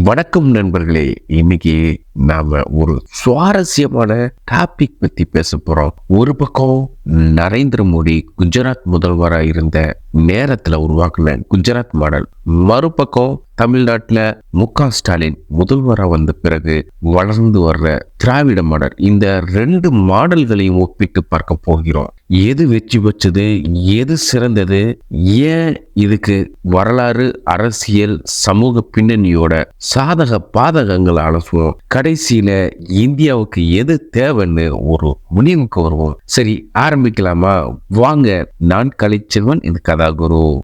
வணக்கம் நண்பர்களே. இன்னைக்கு நாம ஒரு சுவாரஸ்யமான டாபிக் பத்தி பேச போறோம். ஒரு பக்கம் நரேந்திர மோடி குஜராத் முதல்வரா இருந்த நேரத்துல உருவாக்குன குஜராத் மாடல். மறுபக்கம் தமிழ்நாட்டுல மு க ஸ்டாலின் முதல்வரா வந்த பிறகு வளர்ந்து வர்ற திராவிட மாடல். இந்த ரெண்டு மாடல்களையும் ஒப்பிட்டு பார்க்க போகிறோம். எது வெற்றி பெற்றது? எது சிறந்தது? ஏன் இதுக்கு வரலாறு அரசியல் சமூக பின்னணியோட சாதக பாதகங்கள் அலசுவோம் கடைசியில் இந்தியாவுக்கு எது தேவைன்னு ஒரு முடிவுக்கு வருவோம். சரி ஆரம்பிக்கலாமா? வாங்க நான் கலைச்செல்வன் இது கதாகுரு.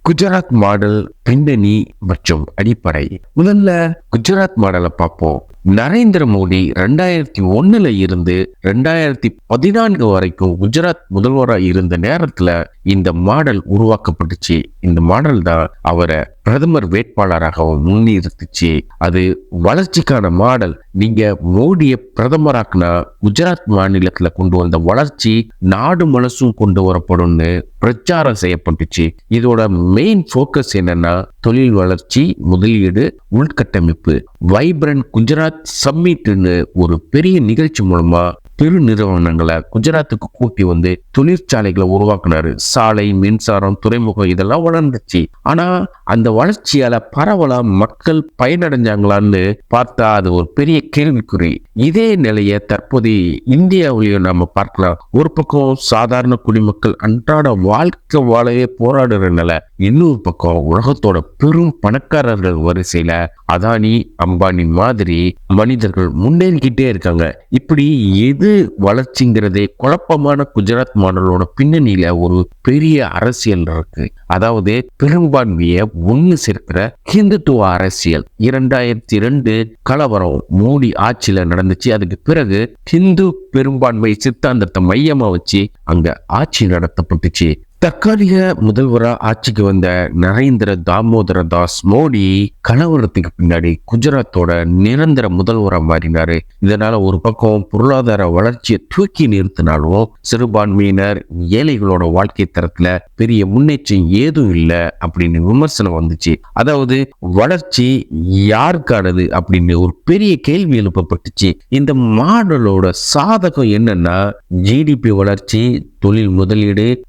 குஜராத் மாடல் பின்னணி மற்றும் அடிப்படை. முதல்ல குஜராத் மாடலை பார்ப்போம். நரேந்திர மோடி ரெண்டாயிரத்தி ஒன்னுல இருந்து ரெண்டாயிரத்தி பதினான்கு வரைக்கும் குஜராத் முதல்வராக இருந்த நேரத்துல இந்த மாடல் உருவாக்கப்பட்டுச்சு. இந்த மாடல் தான் அவரை பிரதமர் வேட்பாளராகவும் முன்னிறுத்துச்சு. அது வளர்ச்சிக்கான மாடல். நீங்க மோடியை பிரதமராக்குனா குஜராத் மாநிலத்துல கொண்டு வந்த வளர்ச்சி நாடு மனசும் கொண்டு வரப்படும்னு பிரச்சாரம் செய்யப்பட்டுச்சு. இதோட மெயின் ஃபோக்கஸ் என்னன்னா தொழில் வளர்ச்சி முதலீடு உள்கட்டமைப்பு. வைப்ரண்ட் குஜராத் சம்மிட்னு ஒரு பெரிய நிகழ்ச்சி மூலமா பெரு நிறுவனங்களை குஜராத்துக்கு கூட்டி வந்து தொழிற்சாலைகளை உருவாக்குனாரு. சாலை மின்சாரம் துறைமுகம் இதெல்லாம் வளர்ந்துச்சு. ஆனா அந்த வளர்ச்சியால பரவலா மக்கள் பயனடைஞ்சாங்களான்னு பார்த்தா அது ஒரு பெரிய கேள்விக்குறி. இதே நிலையை தற்போது இந்தியாவிலையும் நம்ம பார்க்கலாம். ஒரு பக்கம் சாதாரண குடிமக்கள் அன்றாட வாழ்க்கை வாழவே போராடுற நிலை இன்னொரு பக்கம் உலகத்தோட பெரும் பணக்காரர்கள் வரிசையில அதானி அம்பானி மாதிரி மனிதர்கள் முன்னேறிக்கிட்டே இருக்காங்க. இப்படி எது வளர்ச்சிங்கிறதே குழப்பமான குஜராத் மாடலோட பின்னணியில ஒரு பெரிய அரசியல் இருக்கு. அதாவது பெரும்பான்மையை ஒண்ணு சேர்க்கிற ஹிந்துத்துவ அரசியல். இரண்டாயிரத்தி ரெண்டு கலவரம் மோடி ஆட்சியில நடந்துச்சு. அதுக்கு பிறகு ஹிந்து பெரும்பான்மை சித்தாந்தத்தை மையமா வச்சு அங்க ஆட்சி நடத்தப்பட்டுச்சு. தற்காலிக முதல்வரா ஆட்சிக்கு வந்த நரேந்திர தாமோதர தாஸ் மோடி கலவரத்துக்கு பின்னாடி குஜராத்தோட நிரந்தர முதல்வரா மாறினாரு. இதனால ஒரு பக்கம் பொருளாதார வளர்ச்சியை தூக்கி நிறுத்தினாலும் சிறுபான்மையினர் ஏழைகளோட வாழ்க்கை தரத்துல பெரிய முன்னேற்றம் ஏதும் இல்லை அப்படின்னு விமர்சனம் வந்துச்சு. அதாவது வளர்ச்சி யாருக்கானது அப்படின்னு ஒரு பெரிய கேள்வி எழுப்பப்பட்டுச்சு. இந்த மாடலோட சாதகம் என்னன்னா ஜிடிபி வளர்ச்சி தொழில் முதலீடு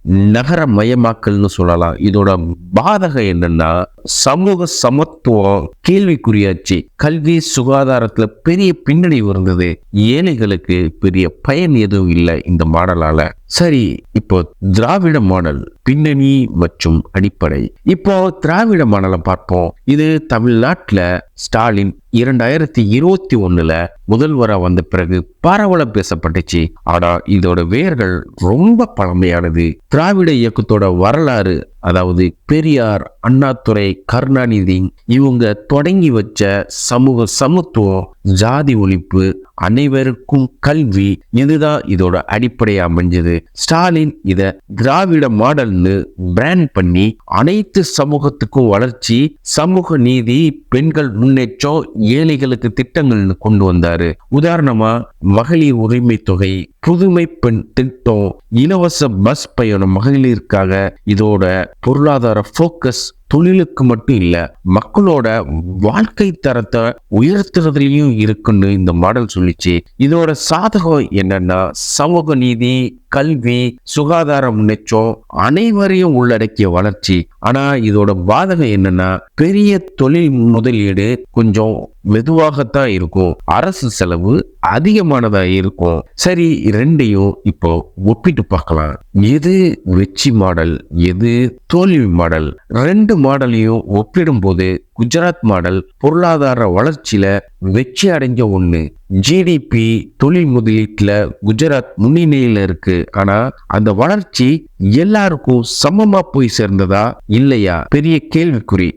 நகரமயமாக்கல்னு சொல்லலாம். இதோட பாதகம் என்னன்னா சமூக சமத்துவம் கேள்விக்குறியாச்சு கல்வி சுகாதாரத்துல பெரிய பின்னடைவு இருந்தது. ஏழைகளுக்கு பெரிய பயன் எதுவும் இல்லை இந்த மாடலால. சரி இப்போ திராவிட மாடல் பின்னணி மற்றும் அடிப்படை. இப்போ திராவிட மாடலை பார்ப்போம். இது தமிழ்நாட்டுல ஸ்டாலின் இரண்டாயிரத்தி இருபத்தி ஒண்ணுல முதல்வரா வந்த பிறகு பரவல பேசப்பட்டுச்சு. ஆனா இதோட வேர்கள் ரொம்ப பழமையானது. திராவிட இயக்கத்தோட வரலாறு அதாவது பெரியார் அண்ணாதுரை கருணாநிதி இவங்க தொடங்கி வச்ச சமூக சமத்துவம் ஜாதி ஒழிப்பு அனைவருக்கும் கல்வி இதுதான் இதோட அடிப்படையா அமைஞ்சது? ஸ்டாலின் இத திராவிட மாடல்னு பிராண்ட் பண்ணி அனைத்து சமூகத்துக்கும் வளர்ச்சி சமூக நீதி பெண்கள் முன்னேற்றம் ஏழைகளுக்கு திட்டங்கள்னு கொண்டு வந்தாரு. உதாரணமா மகளிர் உரிமை தொகை புதுமை பெண் திட்டம் இலவச பஸ் பயணம் மகளிருக்காக இதோட பொருளாதார ஃபோக்கஸ் தொழிலுக்கு மட்டும் இல்ல மக்களோட வாழ்க்கை தரத்தை உயர்த்துறதுலயும் இருக்குன்னு இந்த மாடல் சொல்லி சொல்லிச்சு இதோட சாதகம் என்னன்னா சமூக நீதி கல்வி சுகாதார முன்னேற்றம் அனைவரையும் உள்ளடக்கிய வளர்ச்சி. ஆனா இதோட பாதகம் என்னன்னா பெரிய தொழில் முதலீடு கொஞ்சம் மெதுவாகத்தான் இருக்கும். அரசு செலவு அதிகமானதா இருக்கும். சரி ரெண்டையும் இப்போ ஒப்பிட்டு பார்க்கலாம். எது வெற்றி மாடல் எது தோல்வி மாடல்? ரெண்டு மாடலையும் ஒப்பிடும்போது குஜராத் மாடல் பொருளாதார வளர்ச்சியில வெற்றி அடைஞ்ச ஒண்ணு. ஜிடிபி தொழில் முதலீட்டுல குஜராத் முன்னிலையில இருக்கு. ஆனா அந்த வளர்ச்சி எல்லாருக்கும் சமமா போய் சேர்ந்ததா இல்லையா? பெரிய கேள்விக்குறி.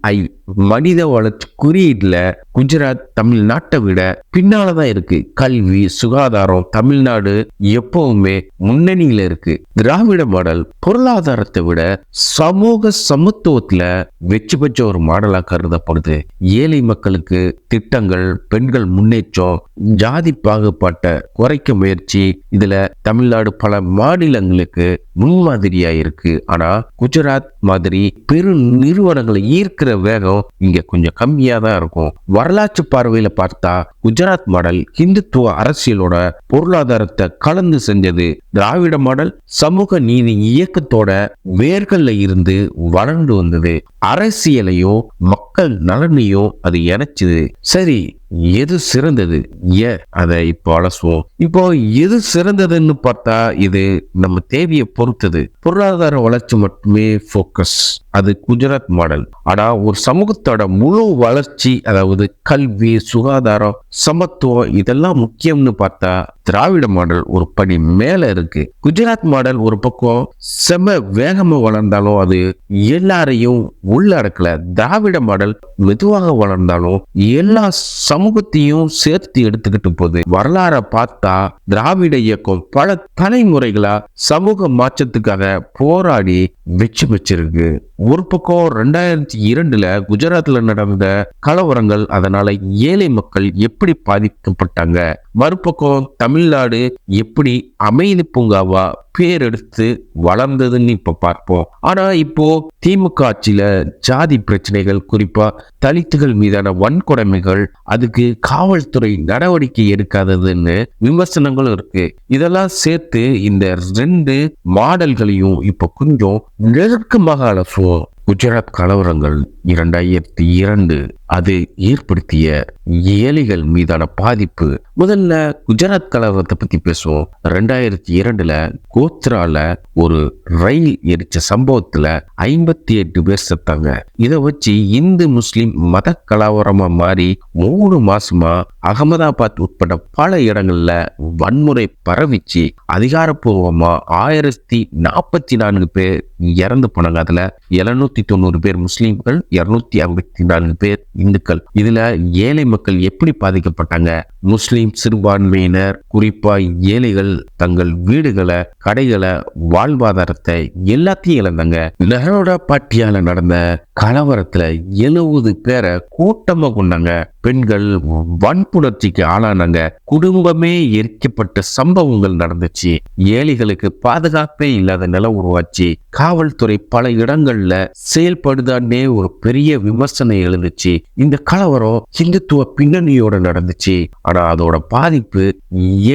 ஐ மனித வளர்ச்சி குறியீட்டில் குஜராத் தமிழ்நாட்டை விட பின்னாலதான் இருக்கு. கல்வி சுகாதாரம் தமிழ்நாடு எப்பவுமே முன்னணியில இருக்கு. திராவிட மாடல் பொருளாதாரத்தை விட சமூக சமத்துவத்துல வெற்றி பெற்ற ஒரு மாடலா கருதப்படுது. ஏழை மக்களுக்கு திட்டங்கள் பெண்கள் முன்னேற்றம் ஜாதி பாகுபாட்டை குறைக்க முயற்சி. இதுல தமிழ்நாடு பல மாநிலங்களுக்கு முன்மாதிரியா இருக்கு ஆனா குஜராத் மாதிரி பெரு நிறுவனங்களை ஈர்க்கிற வேகம் இங்க கொஞ்சம் கம்மியா தான் இருக்கும். வரலாற்று பார்வையில பார்த்தா குஜராத் மாடல் இந்துத்துவ அரசியலோட பொருளாதாரத்தை கலந்து செஞ்சது. திராவிட மாடல் சமூக நீதி இயக்கத்தோட வேர்கள்ல இருந்து வளர்ந்து வந்தது. அரசியலையும் மக்கள் நலனையும் அது இணைச்சுது. சரி எது சிறந்தது? ஏ அதை இப்போ அலசுவோம். இப்போ எது சிறந்ததுன்னு பார்த்தா இது நம்ம தேவையை பொறுத்தது. பொருளாதார வளர்ச்சி மட்டுமே ஃபோக்கஸ் அது குஜராத் மாடல் ஆனா ஒரு சமூகத்தோட முழு வளர்ச்சி அதாவது கல்வி சுகாதாரம் சமத்துவம் இதெல்லாம் முக்கியம்னு பார்த்தா திராவிட மாடல் ஒரு படி மேல இருக்கு. குஜராத் மாடல் ஒரு பக்கம் செம வேகமா வளர்ந்தாலும் அது எல்லாரையும் உள்ளடக்கல. திராவிட மாடல் மெதுவாக வளர்ந்தாலும் எல்லா சம சமூகத்தையும் சேர்த்து எடுத்துக்கிட்டு போகுது. வரலாற பார்த்தா திராவிட இயக்கம் பல தலைமுறைகளா சமூக மாற்றத்துக்காக போராடி வெற்றி பெற்றிருக்கு. ஒரு பக்கம் ரெண்டாயிரத்தி இரண்டுல குஜராத்ல நடந்த கலவரங்கள் அதனால ஏழை மக்கள் எப்படி பாதிக்கப்பட்டாங்க? மறுபக்கம் தமிழ்நாடு எப்படி அமைதி பூங்காவா பேர் எடுத்து வளர்ந்ததுன்னு இப்ப பார்ப்போம். ஆனா இப்போ திமுக ஆட்சியில ஜாதி பிரச்சனைகள் குறிப்பா தலித்துகள் மீதான வன்கொடுமைகள் அதுக்கு காவல்துறை நடவடிக்கை எடுக்காததுன்னு விமர்சனங்களும் இருக்கு. இதெல்லாம் சேர்த்து இந்த ரெண்டு மாடல்களையும் இப்ப கொஞ்சம் நெருக்கமாக அலசுவோம். குஜராத் கலவரங்கள் இரண்டாயிரத்தி இரண்டு. அது ஏற்படுத்திய ஏழைகள் மீதான பாதிப்பு. முதல்ல குஜராத் கலவரத்தை பத்தி பேசுவோம். ரெண்டாயிரத்தி இரண்டுல கோத்ரால ஒரு ரயில் எரிச்ச சம்பவத்துல ஐம்பத்தி எட்டு பேர் செத்தாங்க. இதை வச்சு இந்து முஸ்லிம் மத கலவரமா மாறி மூணு மாசமா அகமதாபாத் உட்பட பல இடங்கள்ல வன்முறை பரவிச்சு அதிகாரப்பூர்வமா ஆயிரத்தி நாற்பத்தி நான்கு பேர் இறந்து போனாங்க. அதுல எழுநூத்தி தொண்ணூறு பேர் முஸ்லீம்கள் இருநூத்தி ஐம்பத்தி நான்கு பேர் இந்துக்கள். இதுல ஏழை மக்கள் எப்படி பாதிக்கப்பட்டாங்க? முஸ்லிம் சிறுபான்மையினர் குறிப்பா ஏழைகள் தங்கள் வீடுகளை கடைகளை வாழ்வாதாரத்தை எல்லாத்தையும் இழந்தாங்க. நகரோட பாட்டியால நடந்த கலவரத்துல எழுபது பேரை கூட்டமா கொண்டாங்க பெண்கள் வன்புணர்ச்சிக்கு ஆளானாங்க. குடும்பமே எரிக்கப்பட்ட சம்பவங்கள் நடந்துச்சு. ஏழைகளுக்கு பாதுகாப்பே இல்லாத நில உருவாச்சு. காவல்துறை பல இடங்கள்ல செயல்படுதான்னே ஒரு பெரிய விமர்சனம் எழுந்துச்சு. இந்த கலவரம் இந்துத்துவ பின்னணியோட நடந்துச்சு. ஆனா அதோட பாதிப்பு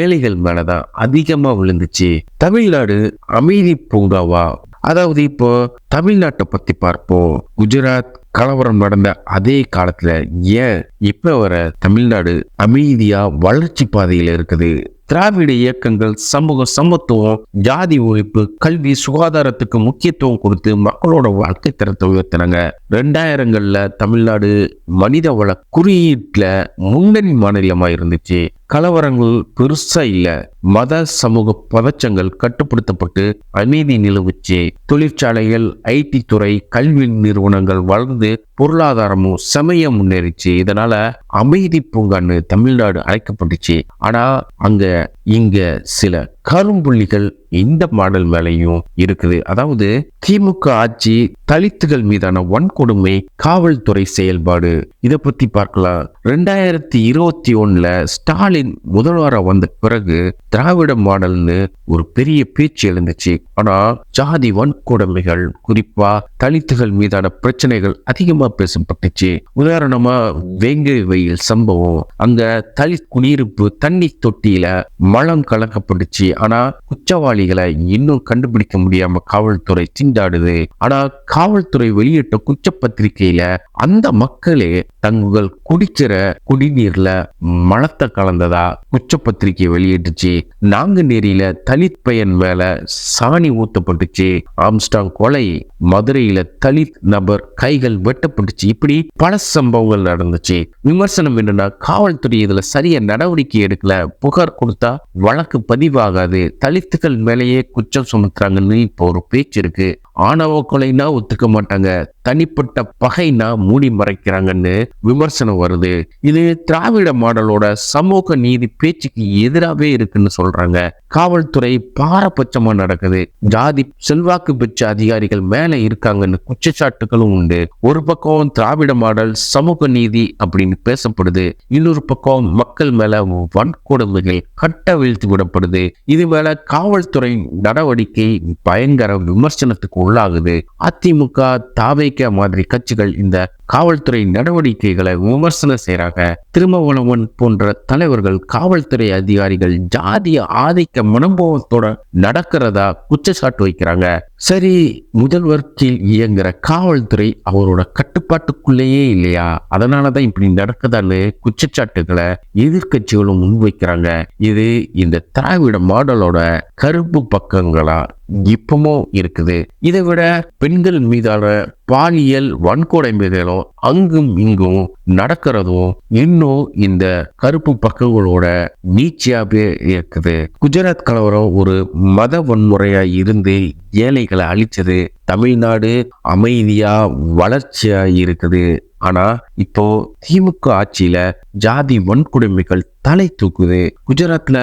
ஏழைகள் மேலதான் அதிகமா விழுந்துச்சு. தமிழ்நாடு அமைதி பூங்காவா? அதாவது இப்போ தமிழ்நாட்டை பத்தி பார்ப்போம். குஜராத் கலவரம் நடந்த அதே காலத்துல ஏன் இப்ப வர தமிழ்நாடு அமைதியா வளர்ச்சி பாதையில இருக்குது? திராவிட இயக்கங்கள் சமூக சமத்துவம் ஜாதி ஒழிப்பு கல்வி சுகாதாரத்துக்கு முக்கியத்துவம் கொடுத்து மக்களோட வாழ்க்கை தரத்தை உயர்த்தினாங்க. ரெண்டாயிரங்கள்ல தமிழ்நாடு மனித வள குறியீட்டுல முன்னணி மாநிலமா இருந்துச்சு. கலவரங்கள் பெருசா இல்ல. மத சமூக பதச்சங்கள் கட்டுப்படுத்தப்பட்டு அமைதி நிலவுச்சு. தொழிற்சாலைகள் ஐடி துறை கல்வி நிறுவனங்கள் வளர்ந்து பொருளாதாரமும் செமைய முன்னேறிச்சு. இதனால அமைதி பூங்கான்னு தமிழ்நாடு அழைக்கப்பட்டுச்சு. ஆனா அங்க இங்க சில கரும்புள்ளிகள் இந்த மாடல் மேலையும் இருக்குது. அதாவது திமுக ஆட்சி தலித்துகள் மீதான வன்கொடுமை காவல்துறை செயல்பாடு. இதை பத்தி பார்க்கலாம். ரெண்டாயிரத்தி இருபத்தி ஒண்ணுல ஸ்டாலின் முதல்வராக வந்த பிறகு திராவிட மாடல்னு ஒரு பெரிய பேச்சு எழுந்துச்சு. ஆனா ஜாதி வன்கொடுமைகள் குறிப்பா தலித்துகள் மீதான பிரச்சனைகள் அதிகமா பேசப்பட்டுச்சு. உதாரணமா வேங்கை வெயில் சம்பவம். அங்க தலித் குடியிருப்பு தண்ணி தொட்டியில மலம் கலக்கப்பட்டுச்சு. ஆனா குற்றவாளிகளை இன்னும் கண்டுபிடிக்க முடியாம காவல்துறை திண்டாடுது. ஆனா காவல்துறை வெளியிட்ட குற்றப்பத்திரிகையில அந்த மக்களே தங்கள் குடிக்கிற குடிநீர்ல மலத்தை கலந்ததா குற்றப்பத்திரிகை வெளியிட்டுச்சு. நாங்குநேரியில தலித் பையன் மேல சாணி ஊத்தப்பட்டுச்சு. ஆம்ஸ்டாங் கொலை மதுரையில தலித் நபர் கைகள் வெட்டப்பட்டுச்சு. இப்படி பல சம்பவங்கள் நடந்துச்சு. விமர்சனம் என்னன்னா காவல்துறை இதுல சரியா நடவடிக்கை எடுக்கல. புகார் கொடுத்தா வழக்கு பதிவாகாது. தலித்துகள் மேலேயே குற்றம் சுமத்துறாங்கன்னு இப்போ ஒரு பேச்சு இருக்கு. ஆணவ கொலைனா ஒத்துக்க மாட்டாங்க. தனிப்பட்ட பகைனா மூடி மறைக்கிறாங்கன்னு விமர்சனம் வருது. இது திராவிட மாடலோட சமூக நீதி பேச்சுக்கு எதிராகவே இருக்குன்னு சொல்றாங்க. காவல்துறை பாரபட்சமா நடக்குது. ஜாதி செல்வாக்கு பெற்ற அதிகாரிகள் மேல இருக்காங்கன்னு குற்றச்சாட்டுகளும் உண்டு. ஒரு பக்கம் திராவிட மாடல் சமூக நீதி அப்படின்னு பேசப்படுது. இன்னொரு பக்கம் மக்கள் மேல வன்கொடுமைகள் கட்ட வீழ்த்தி விடப்படுது. இது மேல காவல்துறை நடவடிக்கை பயங்கர விமர்சனத்துக்கு உள்ளாகுது. அதிமுக தாவேக்க மாதிரி கட்சிகள் இந்த காவல்துறை நடவடிக்கைகளை விமர்சனம் செய்யறாங்க திருமாவளவன் போன்ற தலைவர்கள் காவல்துறை அதிகாரிகள் ஜாதிய ஆதிக்க மனோபாவத்தோட நடக்கிறதா குற்றச்சாட்டு வைக்கிறாங்க. சரி முதல்வர் கீழ் இயங்குற காவல்துறை அவரோட கட்டுப்பாட்டுக்குள்ளேயே இல்லையா? அதனாலதான் இப்படி நடக்குதான்னு குற்றச்சாட்டுகளை எதிர்க்கட்சிகளும் முன்வைக்கிறாங்க. இது இந்த திராவிட மாடலோட கருப்பு பக்கங்களா? இப்பவும் இருக்குது. இதை விட பெண்கள் மீதான பாலியல் வன்கொடை வன்கொடுமைகளும் அங்கும் இங்கும் நடக்கிறதும் இன்னும் இந்த கருப்பு பக்கங்களோட நீச்சியாவே இருக்குது. குஜராத் கலவரம் ஒரு மத வன்முறையா இருந்து ஏழைகளை அழிச்சது தமிழ்நாடு அமைதியா வளர்ச்சியா இருக்குது. ஆனா இப்போ திமுக ஆட்சியில ஜாதி வன்கொடுமைகள் தலை தூக்குது. குஜராத்ல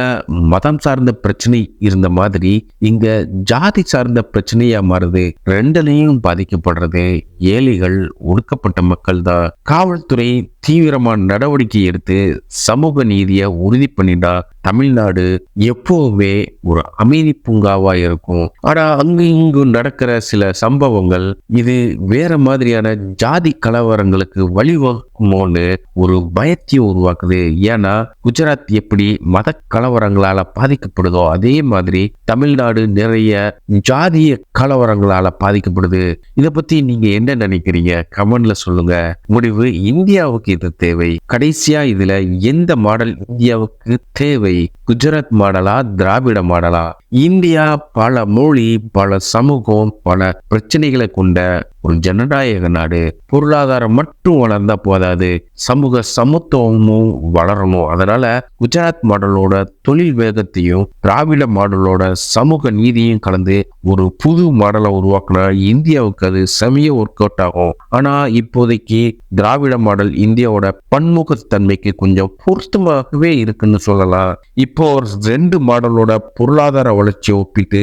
மதம் சார்ந்த பிரச்சனை இருந்த மாதிரி இங்க ஜாதி சார்ந்த பிரச்சனையா மாறுது. ரெண்டுலையும் பாதிக்கப்படுறது. ஏழைகள் ஒடுக்கப்பட்ட மக்கள் தான் காவல்துறை தீவிரமான நடவடிக்கை எடுத்து சமூக நீதியை உறுதி பண்ணிட்டா தமிழ்நாடு எப்போவுமே ஒரு அமைதி பூங்காவா இருக்கும். ஆனா அங்கு இங்கு நடக்கிற சில சம்பவங்கள் இது வேற மாதிரியான ஜாதி கலவரங்களுக்கு வழிவகுக்குமோன்னு ஒரு பயத்தையும் உருவாக்குது. ஏன்னா குஜராத் எப்படி மத கலவரங்களால பாதிக்கப்படுதோ அதே மாதிரி தமிழ்நாடு நிறைய ஜாதிய கலவரங்களால பாதிக்கப்படுது. இதை பத்தி நீங்க என்ன என்ன நினைக்கிறீங்க? கமெண்ட்ல சொல்லுங்க. முடிவு இந்தியாவுக்கு இது தேவை. கடைசியா இதுல எந்த மாடல் இந்தியாவுக்கு தேவை? குஜராத் மாடலா திராவிட மாடலா? இந்தியா பல மொழி பல சமூகம் பல பிரச்சனைகளை கொண்ட ஒரு ஜனநாயக நாடு பொருளாதாரம் மட்டும் வளர்ந்தா போதாது சமூக சமத்துவமும் வளரணும். அதனால குஜராத் மாடலோட தொழில் வேகத்தையும் திராவிட மாடலோட சமூக நீதியும் கலந்து ஒரு புது மாடலை உருவாக்கினா இந்தியாவுக்கு அது செமைய ஒர்க் அவுட் ஆகும். ஆனா இப்போதைக்கு திராவிட மாடல் இந்தியாவோட பன்முகத்தன்மைக்கு கொஞ்சம் பொருத்தமாகவே இருக்குன்னு சொல்லலாம். இப்போ ரெண்டு மாடலோட பொருளாதார வளர்ச்சியை ஒப்பிட்டு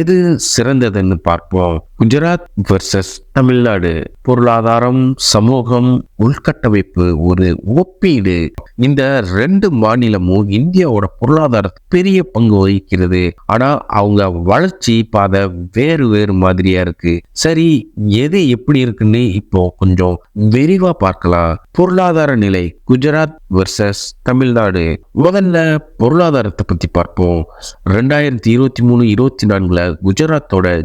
எது சிறந்ததுன்னு பார்ப்போம். குஜராத் வர்சஸ் தமிழ்நாடு. பொருளாதாரம் சமூகம் உள்கட்டமைப்பு ஒரு ஒப்பீடு இந்த ரெண்டு மாநிலமும் இந்தியாவோட பொருளாதாரத்துக்கு பெரிய பங்கு வகிக்கிறது. ஆனா அவங்க வளர்ச்சி பாதை வேறு வேறு மாதிரியா இருக்கு. சரி எது எப்படி இருக்குன்னு இப்போ கொஞ்சம் விரிவா பார்க்கலாம். பொருளாதார நிலை குஜராத் வெர்சஸ் தமிழ்நாடு. முதல்ல பொருளாதாரத்தை பத்தி பார்ப்போம். ரெண்டாயிரத்தி இருபத்தி மூணு இருபத்தி நான்குல குஜராத்தோட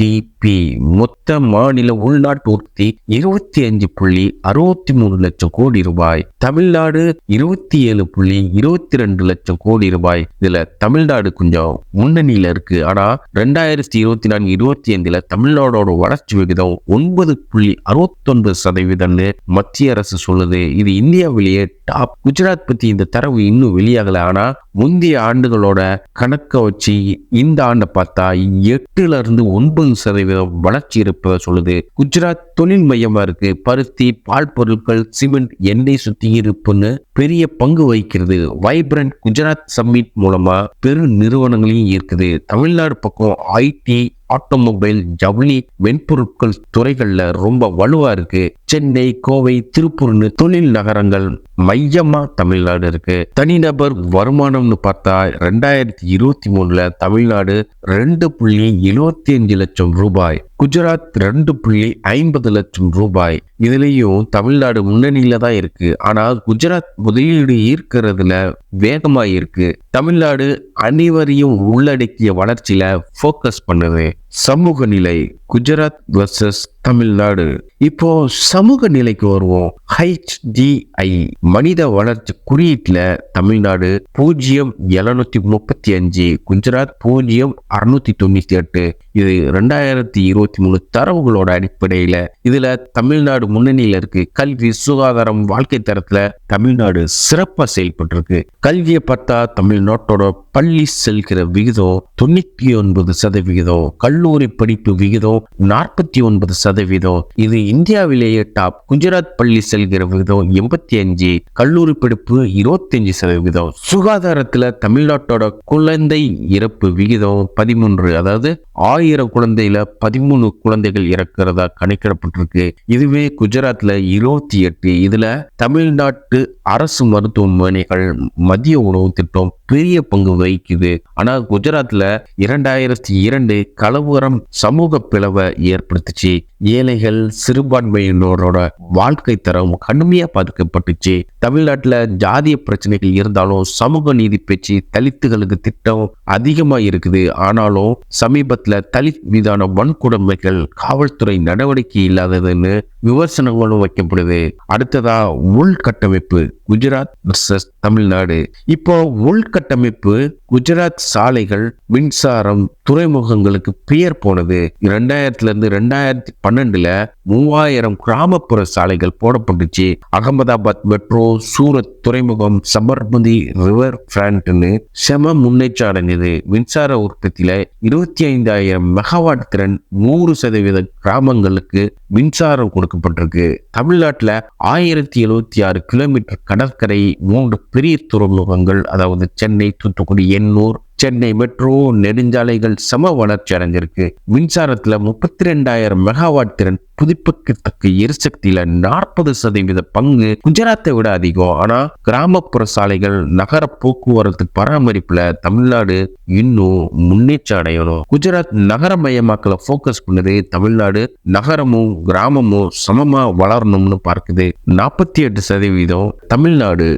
ஜிடிபி மொத்த மாநில உள்நாட்டு உற்பத்தி இருபத்தி அஞ்சு புள்ளி அறுபத்தி மூணு லட்சம் கோடி ரூபாய். தமிழ்நாடு இருபத்தி ஏழு புள்ளி இருபத்தி ரெண்டு லட்சம் கோடி ரூபாய். இதுல தமிழ்நாடு கொஞ்சம் முன்னணியில இருக்கு. ஆனா ரெண்டாயிரத்தி இருபத்தி நான்கு இருபத்தி ஐந்துல தமிழ்நாடோட வளர்ச்சி விகிதம் ஒன்பது புள்ளி அறுபத்தி ஒன்பது சதவீதம்னு மத்திய அரசு சொல்லுது. இது இந்தியாவிலேயே டாப். குஜராத் பத்தி இந்த தரவு இன்னும் வெளியாகல. ஆனா முந்தைய ஆண்டுகளோட கணக்கை வச்சு இந்த ஆண்டை பார்த்தா எட்டுல இருந்து ஒன்பது சதவீதம் வளர்ச்சி இருப்பதை சொல்லுது. குஜராத் தொழில் மையமா இருக்கு. பருத்தி பால் பொருட்கள் சிமெண்ட் எண்ணெய் சுத்திகரிப்புன்னு பெரிய பங்கு வகிக்கிறது. வைப்ரண்ட் குஜராத் சம்மிட் மூலமா பெரு நிறுவனங்களையும் இருக்குது தமிழ்நாடு பக்கம் ஐடி ஆட்டோமொபைல் ஜவுளி வெண்பொருட்கள் துறைகள்ல ரொம்ப வலுவா இருக்கு. சென்னை கோவை திருப்பூர்னு தொழில் நகரங்கள் மையமா தமிழ்நாடு இருக்கு. தனிநபர் வருமானம்னு பார்த்தா ரெண்டாயிரத்தி இருபத்தி மூணுல தமிழ்நாடு ரெண்டு புள்ளி எழுவத்தி அஞ்சு லட்சம் ரூபாய் குஜராத் ரெண்டு புள்ளி ஐம்பது லட்சம் ரூபாய். இதுலயும் தமிழ்நாடு முன்னணியில தான் இருக்கு. ஆனால் குஜராத் முதலீடு ஈர்க்கிறதுல வேகமா இருக்கு. தமிழ்நாடு அனைவரையும் உள்ளடக்கிய வளர்ச்சியில ஃபோக்கஸ் பண்ணுது. சமூக நிலை குஜராத் வர்சஸ் தமிழ்நாடு. இப்போ சமூக நிலைக்கு வருவோம். ஹெச்டிஐ மனித வளர்ச்சி குறியீட்டில் தமிழ்நாடு பூஜ்ஜியம் எழுநூத்தி முப்பத்தி அஞ்சு குஜராத் பூஜ்ஜியம் அறுநூத்தி தொண்ணூத்தி எட்டு. இது ரெண்டாயிரத்தி இருபத்தி மூணு தரவுகளோட அடிப்படையில இதுல தமிழ்நாடு முன்னணியில இருக்கு. கல்வி சுகாதாரம் வாழ்க்கை தரத்துல தமிழ்நாடு சிறப்பா செயல்பட்டு இருக்கு கல்வியை பார்த்தா தமிழ்நாட்டோட பள்ளி செல்கிற விகிதம் தொண்ணூத்தி ஒன்பது சதவிகிதம் கல்லூரி படிப்பு விகிதம் நாற்பத்தி ஒன்பது சதவீதம். இது இந்தியாவிலேயே டாப் குஜராத் பள்ளி செல்கிற விகிதம் எண்பத்தி அஞ்சு. கல்லூரி படிப்பு இருபத்தஞ்சு சதவீதம். சுகாதாரத்துல தமிழ்நாட்டோட குழந்தை இறப்பு விகிதம் பதிமூன்று. அதாவது ஆயிரம் குழந்தையில பதிமூணு குழந்தைகள் இறக்கிறதா கணக்கிடப்பட்டிருக்கு. இதுவே குஜராத்ல இருபத்தி எட்டு. இதுல தமிழ்நாட்டு அரசு மருத்துவமனைகள் மதிய உணவு திட்டம் பெரிய பங்கு வகிக்குது. ஆனா குஜராத்ல இரண்டாயிரத்தி இரண்டு கலவரம் சமூக பிளவு ஏற்படுத்துச்சு. ஏழைகள் சிறுபான்மையினரோட வாழ்க்கை தரம் கடுமையாக பாதிக்கப்பட்டுச்சு. தமிழ்நாட்டுல ஜாதிய பிரச்சனைகள் இருந்தாலும் சமூக நீதி பேச்சு தலித்துகளுக்கு திட்டம் அதிகமாக இருக்குது. ஆனாலும் சமீபத்தில் தலித் மீதான வன்கொடுமைகள் காவல்துறை நடவடிக்கை இல்லாததுன்னு விமர்சனங்களும் வைக்கப்படுது. அடுத்ததா உள்கட்டமைப்பு குஜராத் வர்சஸ் தமிழ்நாடு. இப்போ உள்கட்டமைப்பு குஜராத் சாலைகள் மின்சாரம் துறைமுகங்களுக்கு பெயர் போனது. ரெண்டாயிரத்துல இருந்து ரெண்டாயிரத்தி பன்னெண்டுல மூவாயிரம் கிராமப்புற சாலைகள் போடப்பட்டுச்சு. அகமதாபாத் மெட்ரோ சூரத் துறைமுகம் சபர்மதி ரிவர் ஃப்ரண்ட்னு செம முன்னேற்றம் அடைஞ்சது மின்சார உற்பத்தியில இருபத்தி ஐந்தாயிரம் மெகாவாட் திறன் நூறு சதவீத கிராமங்களுக்கு மின்சாரம் கொடுக்கப்பட்டிருக்கு. தமிழ்நாட்டில் ஆயிரத்தி எழுபத்தி ஆறு கிலோமீட்டர் கடற்கரை மூன்று பெரிய துறைமுகங்கள் அதாவது சென்னை தூத்துக்குடி எண்ணூர் சென்னை மெட்ரோ நெடுஞ்சாலைகள் சம வளர்ச்சி அடைஞ்சிருக்கு. மின்சாரத்தில் முப்பத்தி ரெண்டாயிரம் மெகாவாட் திறன் புதுப்பிக்கத்தக்க எரிசக்தியில நாற்பது சதவீத பங்கு குஜராத்தை விட அதிகம். ஆனா கிராமப்புற சாலைகள் நகர போக்குவரத்து பராமரிப்புல தமிழ்நாடு இன்னும் முன்னேற்றம் அடையணும். குஜராத் நகரமயமாக்கல ஃபோக்கஸ் பண்ணுது தமிழ்நாடு. நகரமும் கிராமமும் சமமா வளரணும்னு பார்க்குது. நாற்பத்தி எட்டு சதவீதம் தமிழ்நாடு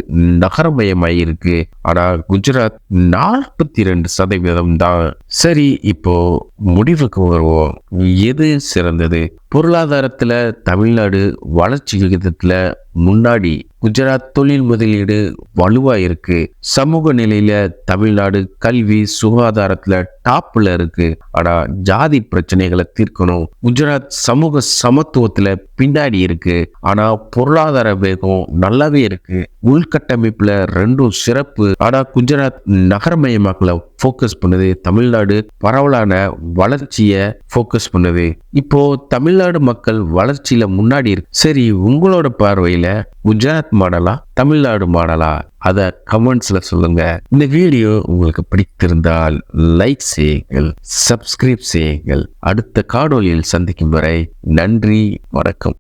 நகரமயமாயிருக்கு. ஆனா குஜராத் நாற்பத்தி ரெண்டு சதவீதம் தான். சரி இப்போ முடிவுக்கு வருவோம். எது சிறந்தது? பொருளாதாரத்தில் தமிழ்நாடு வளர்ச்சி விகிதத்தில் முன்னாடி குஜராத் தொழில் முதலீடு வலுவாக இருக்குது சமூக நிலையில் தமிழ்நாடு கல்வி சுகாதாரத்தில் டாப்பில் இருக்குது ஆனால் ஜாதி பிரச்சனைகளை தீர்க்கணும். குஜராத் சமூக சமத்துவத்தில் பின்னாடி இருக்குது ஆனால் பொருளாதார வேகம் நல்லாவே இருக்குது உள்கட்டமைப்பில் ரெண்டும் சிறப்பு. ஆனால் குஜராத் நகரமயமாக்கல ஃபோக்கஸ் பண்ணுது. தமிழ்நாடு பரவலான வளர்ச்சியை ஃபோக்கஸ் பண்ணுது. இப்போ தமிழ்நாடு மக்கள் வளர்ச்சியில முன்னாடி இருக்கு. சரி உங்களோட பார்வையில குஜராத் மாடலா தமிழ்நாடு மாடலா? அத கமெண்ட்ஸ்ல சொல்லுங்க. இந்த வீடியோ உங்களுக்கு பிடித்திருந்தால் லைக் செய்யுங்கள் சப்ஸ்கிரைப் செய்யுங்கள். அடுத்த காணொலியில் சந்திக்கும் வரை நன்றி வணக்கம்.